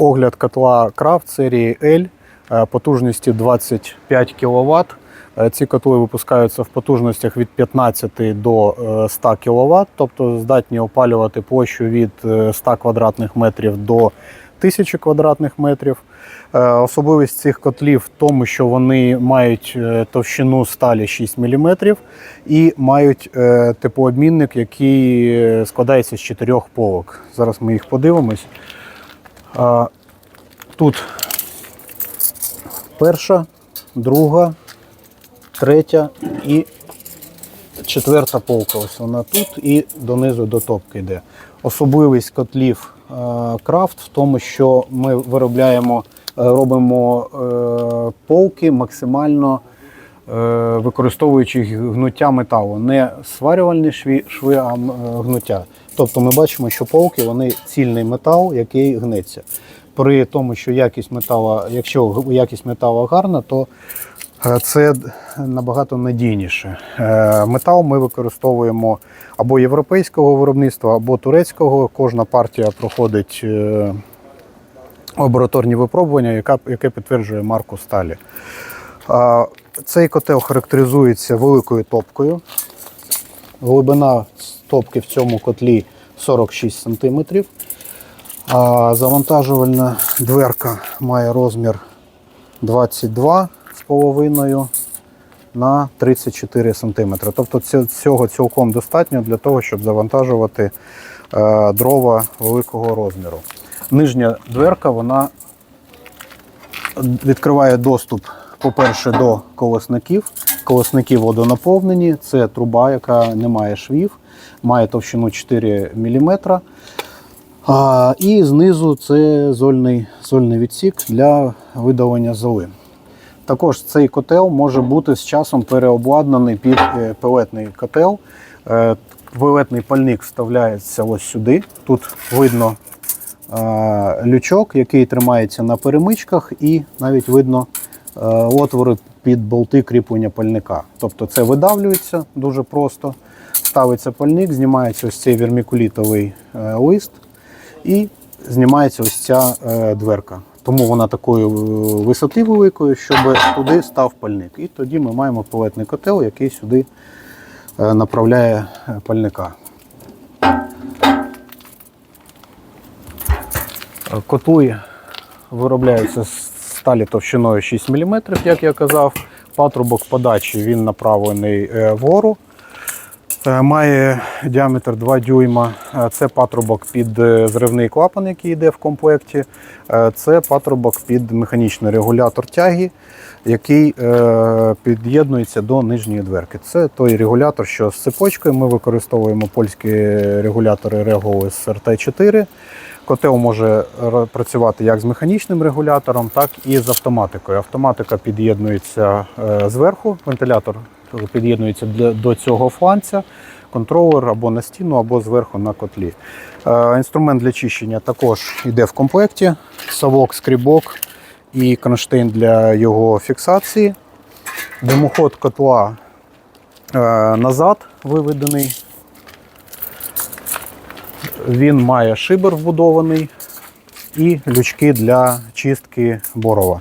Огляд котла Крафт серії L е, потужністю 25 кВт. Ці котли випускаються в потужностях від 15 до е, 100 кВт, тобто здатні опалювати площу від е, 100 квадратних метрів до 1000 квадратних метрів. Е, Особливість цих котлів в тому, що вони мають е, товщину сталі 6 мм і мають е, теплообмінник, який е, складається з чотирьох полок. Зараз ми їх подивимось. А, Тут перша, друга, третя і четверта полка. Ось вона тут і донизу до топки йде. Особливість котлів е, крафт в тому, що ми виробляємо, е, робимо е, полки максимально використовуючи гнуття металу. Не сварювальні шви, а е, гнуття. Тобто ми бачимо, що полки вони цільний метал, який гнеться. При тому, що якість металу, якщо якість металу гарна, то е, це набагато надійніше. Е, Метал ми використовуємо або європейського виробництва, або турецького. Кожна партія проходить е, лабораторні випробування, яке підтверджує марку сталі. Цей котел характеризується великою топкою. Глибина топки в цьому котлі 46 см. Завантажувальна дверка має розмір 22,5 на 34 см. Тобто цього цілком достатньо для того, щоб завантажувати е, дрова великого розміру. Нижня дверка вона відкриває доступ, по-перше, до колосників. Колосники водонаповнені. Це труба, яка не має швів, має товщину 4 мм. А, і знизу це зольний, зольний відсік для видалення золи. Також цей котел може бути з часом переобладнаний під е, пелетний котел. Е, Пелетний пальник вставляється ось сюди. Тут видно лючок, який тримається на перемичках, і навіть видно отвори під болти кріплення пальника. Тобто це видавлюється дуже просто. Ставиться пальник, знімається ось цей вермікулітовий е, лист і знімається ось ця е, дверка. Тому вона такої е, висоти великої, щоб туди став пальник. І тоді ми маємо пелетний котел, який сюди е, направляє е, пальника. Е, Котли виробляються з сталі товщиною 6 мм, як я казав. Патрубок подачі він направлений е, вгору. Е, Має діаметр 2 дюйма. Е, Це патрубок під е, зривний клапан, який йде в комплекті. Це патрубок під механічний регулятор тяги, який під'єднується до нижньої дверки. Це той регулятор, що з цепочкою. Ми використовуємо польські регулятори Regolis RT4. Котел може працювати як з механічним регулятором, так і з автоматикою. Автоматика під'єднується зверху, вентилятор під'єднується до цього фланця, контролер або на стіну, або зверху на котлі. Е, Інструмент для чищення також йде в комплекті: совок, скрібок і кронштейн для його фіксації. Димоход котла е, назад виведений. Він має шибер вбудований і лючки для чистки борова.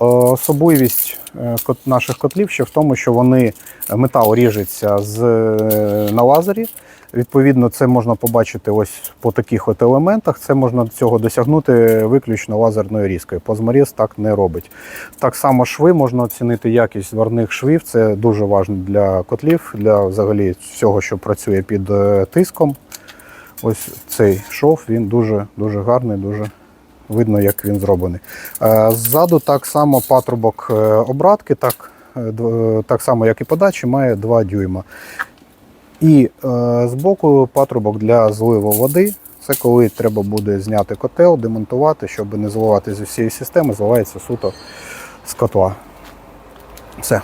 Е, Особливість е, наших котлів ще в тому, що вони метал ріжеться з, е, на лазері. Відповідно, це можна побачити ось по таких от елементах. Це можна цього досягнути виключно лазерною різкою. Позморіз так не робить. Так само шви можна оцінити якість зварних швів. Це дуже важливо для котлів, для взагалі всього, що працює під е, тиском. Ось цей шов, він дуже, дуже гарний, дуже видно, як він зроблений. Е, Ззаду так само патрубок е, обратки, так, е, так само, як і подачі, має 2 дюйма. І збоку патрубок для зливу води. Це коли треба буде зняти котел, демонтувати, щоб не зливати з усієї системи, зливається суто з котла. Все.